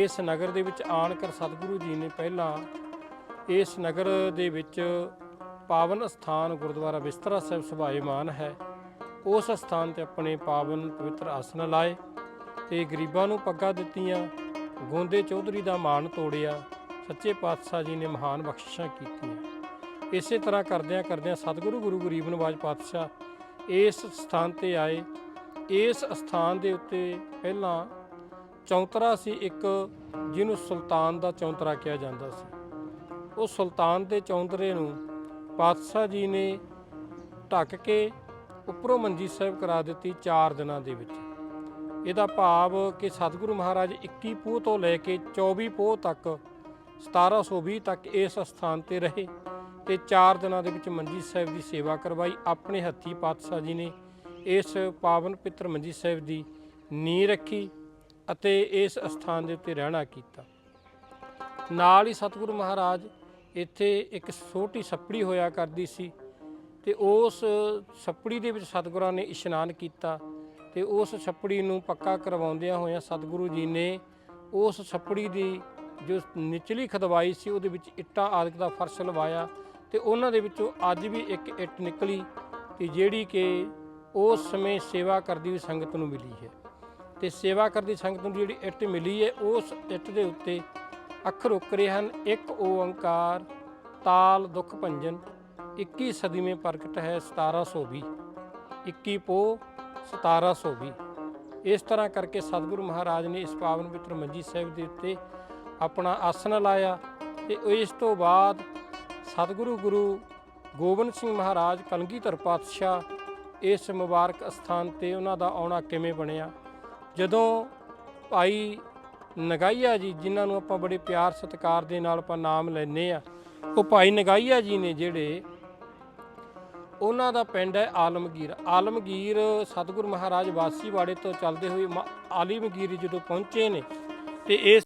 ਇਸ ਨਗਰ ਦੇ ਵਿੱਚ ਆਣ ਕਰ ਸਤਿਗੁਰੂ ਜੀ ਨੇ ਪਹਿਲਾਂ ਇਸ ਨਗਰ ਦੇ ਵਿੱਚ ਪਾਵਨ ਸਥਾਨ ਗੁਰਦੁਆਰਾ ਬਿਸਤਰਾ ਸਾਹਿਬ ਸੁਭਾਏਮਾਨ ਹੈ। ਉਸ ਸਥਾਨ ਤੇ ਆਪਣੇ ਪਾਵਨ ਪਵਿੱਤਰ ਆਸਨ ਲਾਏ ਤੇ ਗਰੀਬਾਂ ਨੂੰ ਪੱਗਾਂ ਦਿੱਤੀਆਂ, ਗੋਂਦੇ ਚੌਧਰੀ ਦਾ ਮਾਣ ਤੋੜਿਆ, ਸੱਚੇ ਪਾਤਸ਼ਾਹ ਜੀ ਨੇ ਮਹਾਨ ਬਖਸ਼ਿਸ਼ਾਂ ਕੀਤੀਆਂ। ਇਸੇ ਤਰ੍ਹਾਂ ਕਰਦਿਆਂ ਕਰਦਿਆਂ ਸਤਿਗੁਰੂ ਗੁਰੂ ਗਰੀਬ ਨਵਾਜ ਪਾਤਸ਼ਾਹ ਇਸ ਸਥਾਨ ਤੇ ਆਏ। ਇਸ ਸਥਾਨ ਦੇ ਉੱਤੇ ਪਹਿਲਾਂ ਚੌਂਤਰਾ ਸੀ ਇੱਕ ਜਿਹਨੂੰ ਸੁਲਤਾਨ ਦਾ ਚੌਂਤਰਾ ਕਿਹਾ ਜਾਂਦਾ ਸੀ। ਉਹ ਸੁਲਤਾਨ ਦੇ ਚੌਂਤਰੇ ਨੂੰ ਪਾਤਸ਼ਾਹ ਜੀ ਨੇ ਢੱਕ ਕੇ ਉੱਪਰੋਂ ਮੰਜੀ ਸਾਹਿਬ ਕਰਾ ਦਿੱਤੀ 4 ਦਿਨਾਂ ਦੇ ਵਿੱਚ। ਇਹਦਾ ਭਾਵ ਕਿ ਸਤਿਗੁਰੂ ਮਹਾਰਾਜ 21 ਪੋਹ ਤੋਂ ਲੈ ਕੇ 24 ਪੋਹ ਤੱਕ 1720 ਤੱਕ ਇਸ ਸਥਾਨ ਤੇ ਰਹੇ ਤੇ 4 ਦਿਨਾਂ ਦੇ ਵਿੱਚ ਮੰਜੀ ਸਾਹਿਬ ਦੀ ਸੇਵਾ ਕਰਵਾਈ। ਆਪਣੇ ਹੱਥੀ ਪਾਤਸ਼ਾਹ ਜੀ ਨੇ ਇਸ ਪਾਵਨ ਪਿੱਤਰ ਮੰਜੀ ਸਾਹਿਬ ਦੀ ਨੀਂਹ ਰੱਖੀ ਅਤੇ ਇਸ ਅਸਥਾਨ ਦੇ ਉੱਤੇ ਰਹਿਣਾ ਕੀਤਾ। ਨਾਲ ਹੀ ਸਤਿਗੁਰੂ ਮਹਾਰਾਜ ਇੱਥੇ ਇੱਕ ਛੋਟੀ ਛੱਪੜੀ ਹੋਇਆ ਕਰਦੀ ਸੀ ਤੇ ਉਸ ਛੱਪੜੀ ਦੇ ਵਿੱਚ ਸਤਿਗੁਰਾਂ ਨੇ ਇਸ਼ਨਾਨ ਕੀਤਾ ਤੇ ਉਸ ਛੱਪੜੀ ਨੂੰ ਪੱਕਾ ਕਰਵਾਉਂਦਿਆਂ ਹੋਇਆਂ ਸਤਿਗੁਰੂ ਜੀ ਨੇ ਉਸ ਛੱਪੜੀ ਦੀ ਜੋ ਨਿਚਲੀ ਖਦਵਾਈ ਸੀ ਉਹਦੇ ਵਿੱਚ ਇੱਟਾਂ ਆਦਿਕ ਦਾ ਫਰਸ਼ ਲਵਾਇਆ ਤੇ ਉਹਨਾਂ ਦੇ ਵਿੱਚੋਂ ਅੱਜ ਵੀ ਇੱਕ ਇੱਟ ਨਿਕਲੀ ਤੇ ਜਿਹੜੀ ਕਿ ਉਸ ਸਮੇਂ ਸੇਵਾ ਕਰਦੀ ਹੋਈ ਸੰਗਤ ਨੂੰ ਮਿਲੀ ਹੈ। ਤੇ ਸੇਵਾ ਕਰਦੀ ਸੰਗਤ ਨੂੰ ਜਿਹੜੀ ਇੱਟ ਮਿਲੀ ਹੈ, ਉਸ ਇੱਟ ਦੇ ਉੱਤੇ ਅੱਖਰ ਉਕਰੇ ਹਨ। ਇੱਕ ਓੰਕਾਰ, ਤਾਲ, ਦੁਖ ਭੰਜਨ 21 ਸਦੀਵੇਂ ਪ੍ਰਗਟ ਹੈ 1720 21 ਪੋ 1720 ਇਸ ਤਰ੍ਹਾਂ ਕਰਕੇ ਸਤਿਗੁਰੂ ਮਹਾਰਾਜ ਨੇ ਇਸ ਪਾਵਨ ਪਵਿੱਤਰ ਮੰਜੀ ਸਾਹਿਬ ਦੇ ਉੱਤੇ ਆਪਣਾ ਆਸਣ ਲਾਇਆ ਤੇ ਇਸ ਤੋਂ ਬਾਅਦ ਸਤਿਗੁਰੂ ਗੁਰੂ ਗੋਬਿੰਦ ਸਿੰਘ ਮਹਾਰਾਜ ਕਲਗੀਧਰ ਪਾਤਸ਼ਾਹ ਇਸ ਮੁਬਾਰਕ ਸਥਾਨ ਤੇ ਉਹਨਾਂ ਦਾ ਆਉਣਾ ਕਿਵੇਂ ਬਣਿਆ? ਜਦੋਂ ਭਾਈ ਨਗਾਈਆ ਜੀ, ਜਿਨ੍ਹਾਂ ਨੂੰ ਆਪਾਂ ਬੜੇ ਪਿਆਰ ਸਤਿਕਾਰ ਦੇ ਨਾਲ ਆਪਾਂ ਨਾਮ ਲੈਨੇ ਆ ਉਹ ਭਾਈ ਨਗਾਈਆ ਜੀ ਨੇ ਜਿਹੜੇ ਉਹਨਾਂ ਦਾ ਪਿੰਡ ਹੈ ਆਲਮਗੀਰ। ਆਲਮਗੀਰ ਸਤਿਗੁਰ ਮਹਾਰਾਜ ਵਾਸੀਵਾੜੇ ਤੋਂ ਚੱਲਦੇ ਹੋਏ ਮ- ਆਲਮਗੀਰ ਜਦੋਂ ਪਹੁੰਚੇ ਨੇ ਤੇ ਇਸ